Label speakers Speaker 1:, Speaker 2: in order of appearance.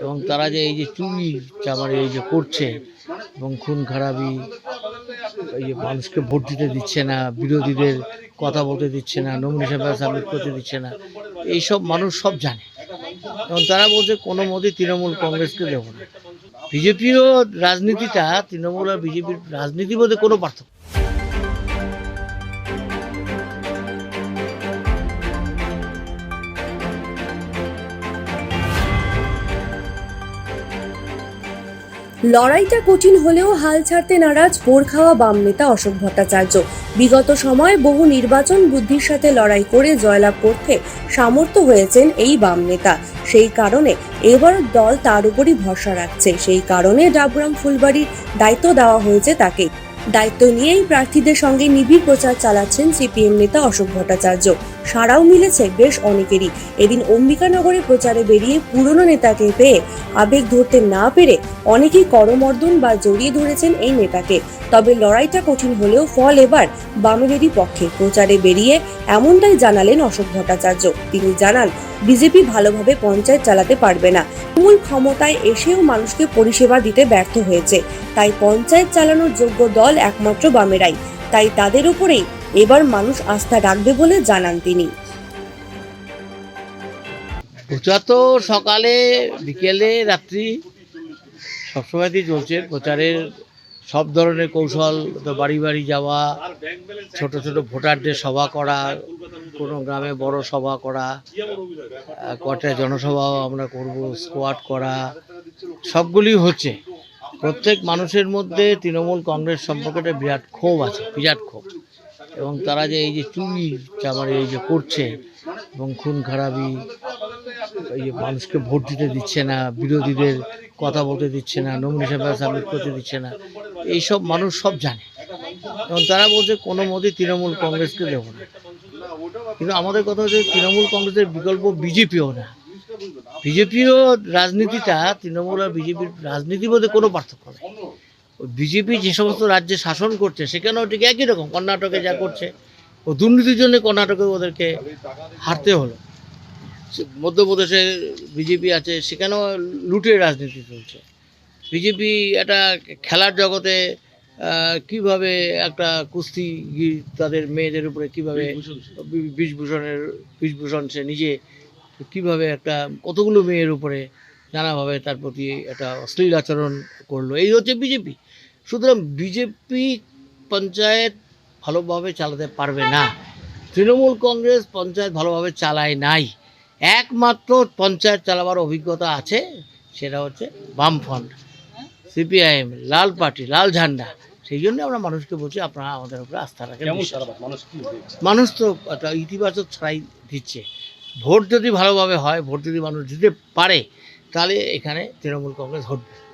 Speaker 1: এবং তারা যে এই যে চুরি চামারি এই যে করছে এবং খুন খারাপি, এই যে মানুষকে ভোট দিতে দিচ্ছে না, বিরোধীদের কথা বলতে দিচ্ছে না নমিনেশন সাবমিট করতে দিচ্ছে না, এইসব মানুষ সব জানে। এবং তারা বলছে কোনো মতেই তৃণমূল কংগ্রেসকে দেব না। বিজেপিরও রাজনীতিটা, তৃণমূল আর বিজেপির রাজনীতির মধ্যে কোনো পার্থক্য
Speaker 2: লড়াইটা কঠিন হলেও হাল ছাড়তে নারাজ, ভোর খাওয়া বাম নেতা অশোক ভট্টাচার্য। বিগত সময়ে বহু নির্বাচন বুদ্ধির সাথে লড়াই করে জয়লাভ করতে সামর্থ্য হয়েছেন এই বাম নেতা। সেই কারণে এবার দল তার উপরই ভরসা রাখছে। সেই কারণে ডাবগ্রাম ফুলবাড়ির দায়িত্ব দেওয়া হয়েছে তাকে। দায়িত্ব নিয়েই প্রার্থীদের সঙ্গে নিবিড় প্রচার চালাচ্ছেন সিপিএম নেতা অশোক ভট্টাচার্য। সাড়াও মিলেছে বেশ অনেকেরই। এদিন অম্বিকানগরে প্রচারে বেরিয়ে পুরনো নেতাকে পেয়ে আবেগ ধরতে না পেরে অনেকেই করমর্দন বা জড়িয়ে ধরেছেন এই নেতাকে। তবে লড়াইটা কঠিন হলেও ফল এবার বামেদেরই পক্ষে। প্রচারে বেরিয়ে এমনটাই জানালেন অশোক ভট্টাচার্য। তিনি জানান, বিজেপি ভালোভাবে পঞ্চায়েত চালাতে পারবে না। মূল ক্ষমতায় এসেও মানুষকে পরিষেবা দিতে ব্যর্থ হয়েছে। তাই পঞ্চায়েত চালানোর যোগ্য দল একমাত্র বামেরাই। তাই তাদের উপরেই এবার মানুষ আস্থা রাখবে বলে জানান তিনি।
Speaker 1: প্রচার তো সকালে, বিকেলে, রাত্রি সবসময়তেই চলছে। প্রচারের সব ধরনের কৌশল, তো বাড়ি বাড়ি যাওয়া, ছোট ছোট ভোটারদের সভা করা, কোনো গ্রামে বড় সভা করা কটা জনসভাও আমরা করব স্কোয়াড করা, সবগুলি হচ্ছে। প্রত্যেক মানুষের মধ্যে তৃণমূল কংগ্রেস সম্পর্কে বিরাট ক্ষোভ আছে, বিরাট ক্ষোভ। এবং তারা যে এই যে চুরি চামারি এই যে করছে এবং খুন খারাপি, এই যে মানুষকে ভোট দিতে দিচ্ছে না, বিরোধীদের কথা বলতে দিচ্ছে না নমিনেশন সাবমিট করতে দিচ্ছে না, এইসব মানুষ সব জানে। এবং তারা বলছে কোনো মতেই তৃণমূল কংগ্রেসকে দেব না। কিন্তু আমাদের কথা হচ্ছে তৃণমূল কংগ্রেসের বিকল্প বিজেপিও না। বিজেপিও রাজনীতিটা, তৃণমূল আর বিজেপির রাজনীতির মধ্যে কোনো পার্থক্য নেই। বিজেপি যে সমস্ত রাজ্যে শাসন করছে সেখানেও ঠিক একই রকম কর্ণাটকে যা করছে ও দুর্নীতির জন্য কর্ণাটকে ওদেরকে হারতে হলো। মধ্যপ্রদেশে বিজেপি আছে সেখানেও লুটের রাজনীতি চলছে। বিজেপি একটা খেলার জগতে কীভাবে একটা কুস্তি তাদের মেয়েদের উপরে কীভাবে বিষভূষণের বিষভূষণ সে নিজে কীভাবে একটা কতগুলো মেয়ের উপরে নানাভাবে তার প্রতি একটা অশ্লীল আচরণ করল। এই হচ্ছে বিজেপি সুতরাং বিজেপি পঞ্চায়েত ভালোভাবে চালাতে পারবে না। তৃণমূল কংগ্রেস পঞ্চায়েত ভালোভাবে চালায় নাই। একমাত্র পঞ্চায়েত চালাবার অভিজ্ঞতা আছে সেটা হচ্ছে বামফ্রন্ট সিপিআইএম লাল পার্টি লাল ঝান্ডা। সেই জন্য আমরা মানুষকে বলছি আপনারা আমাদের উপরে আস্থা রাখেন। মানুষ তো একটা ইতিবাচক ছাড়াই দিচ্ছে। ভোট যদি ভালোভাবে হয় ভোট যদি মানুষ দিতে পারে তাহলে এখানে তৃণমূল কংগ্রেস ঘটবে